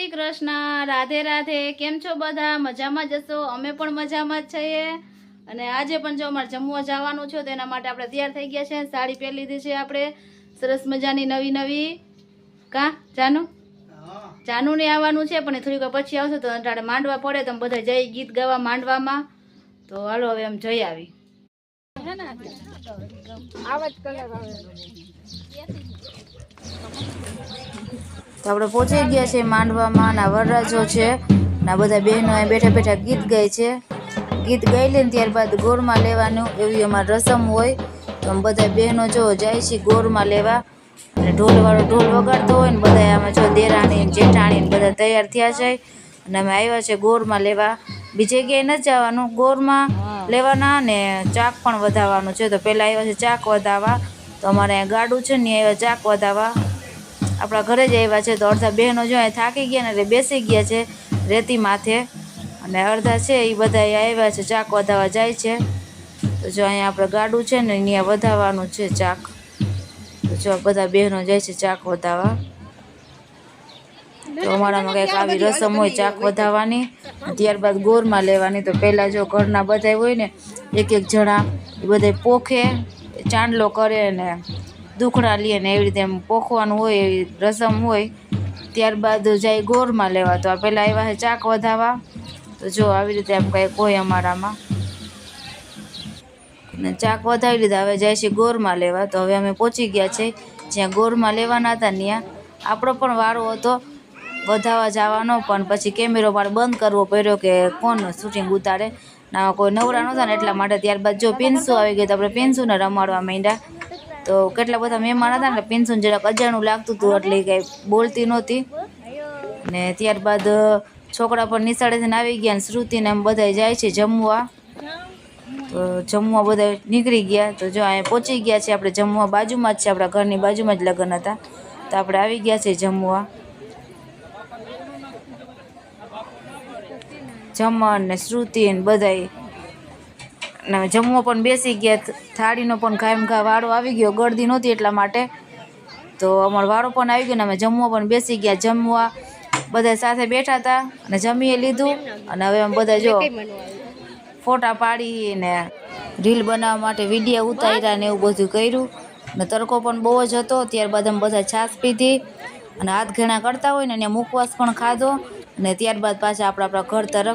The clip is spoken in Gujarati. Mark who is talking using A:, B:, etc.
A: શ્રી કૃષ્ણ રાધે રાધે કેમ છો બધા? મજામાં જશો? અમે પણ મજામાં જ છીએ. અને આજે પણ જો અમારે જમવા જવાનું છે તો એના માટે આપણે તૈયાર થઈ ગયા છે. સાડી પહેરી લીધી છે આપણે. સરસ મજાની નવી નવી. કા? જાનુ? જાનું ને આવવાનું છે પણ થોડીક પછી આવશે તો અંટાડે માંડવા પડે તો બધા જઈ ગીત ગાવા માંડવામાં. તો હાલો હવે એમ જઈ આવી. તો આપણે પહોંચી ગયા છે માંડવામાં ના વરરાજો છે. ના બધા બહેનો અહીંયા બેઠા બેઠા ગીત ગાય છે. ગીત ગાઈ લઈને ત્યારબાદ ગોળમાં લેવાનું એવી અમારી રસમ હોય. તો અમે બધા બહેનો જો જાય છે ગોળમાં લેવા. અને ઢોલવાળો ઢોલ વગાડતો હોય ને બધા આમાં જો દેરાણી જેઠાણી બધા તૈયાર થયા છે અને અમે આવ્યા છે ગોળમાં લેવા. બીજે ક્યાંય નથી જવાનું. ગોળમાં લેવાના ને ચાક પણ વધારવાનું છે. તો પહેલાં આવ્યા છે ચાક વધાવવા તો અમારે અહીંયા ગાડું છે ને અહીંયા ચાક વધાવવા આપણા ઘરે જ આવ્યા છે તો અડધા બહેનો જો અહીં થાકી ગયા ને એટલે બેસી ગયા છે રેતી માથે. અને અડધા છે એ બધા આવ્યા છે ચાક વધાવવા જાય છે. તો જો અહીંયા આપણે ગાડું છે ને અહીંયા વધાવવાનું છે ચાક. તો જો બધા બહેનો જાય છે ચાક વધાવવા તો અમારામાં કંઈક આવી રસમ હોય ચાક વધાવવાની ત્યારબાદ ગોરમાં લેવાની. તો પહેલાં જો ઘરના બધા હોય ને એક એક જણા એ બધા પોખે ચાંદલો કરે ને દુખડા લઈએ ને એવી રીતે એમ પોખવાનું હોય, એવી રસમ હોય, ત્યારબાદ જાય ગોરમાં લેવા. તો આ પહેલાં આવ્યા છે ચાક વધાવવા તો જો આવી રીતે એમ કંઈક હોય અમારામાં. ને ચાક વધાવી લીધા. હવે જાય છે ગોરમાં લેવા. તો હવે અમે પહોંચી ગયા છે. જ્યાં ગોરમાં લેવાના હતા ત્યાં આપણો પણ વારો હતો. વધાવા જવાનો. પણ પછી કેમેરો મારે બંધ કરવો પડ્યો કે કોણ શૂટિંગ ઉતારે. ના કોઈ નવરા નહોતા ને એટલા માટે ત્યારબાદ જો પિન્સુ આવી ગઈ તો આપણે પિન્સુને રમાડવા માંડ્યા. તો કેટલા બધા મહેમાન હતા ને પિન્સુને જરાક અજાણું લાગતું હતું, એટલે કંઈ બોલતી નહોતી. ને ત્યારબાદ છોકરા પણ નિશાળેથી આવી ગયા અને શ્રુતિને એમ બધા જાય છે જમવા. તો જમવા બધા નીકળી ગયા. તો જો અહીંયા પહોંચી ગયા છે આપણે જમવા બાજુમાં જ છે, આપણા ઘરની બાજુમાં જ લગ્ન હતા. તો આપણે આવી ગયા છે જમવા. જમણ ને શ્રુતિ ને બધાય ને જમવા પણ બેસી ગયા, થાળીનો પણ કાયમ ઘા વાળો આવી ગયો, ગળદી નહોતી એટલા માટે. તો અમારો વાળો પણ આવી ગયો ને અમે જમવા પણ બેસી ગયા, જમવા બધા સાથે બેઠા હતા અને જમીએ લીધું અને હવે અમે બધા જો ફોટા પાડી ને રીલ બનાવવા માટે વિડીયા ઉતાર્યા ને એવું બધું કર્યું. ને તડકો પણ બહુ જ હતો, ત્યારબાદ અમે બધા છાશ પીધી અને હાથ ઘણા કરતા હોય ને એને મુખવાસ પણ ખાધો. અને ત્યારબાદ પાછા આપણા આપણા ઘર તરફ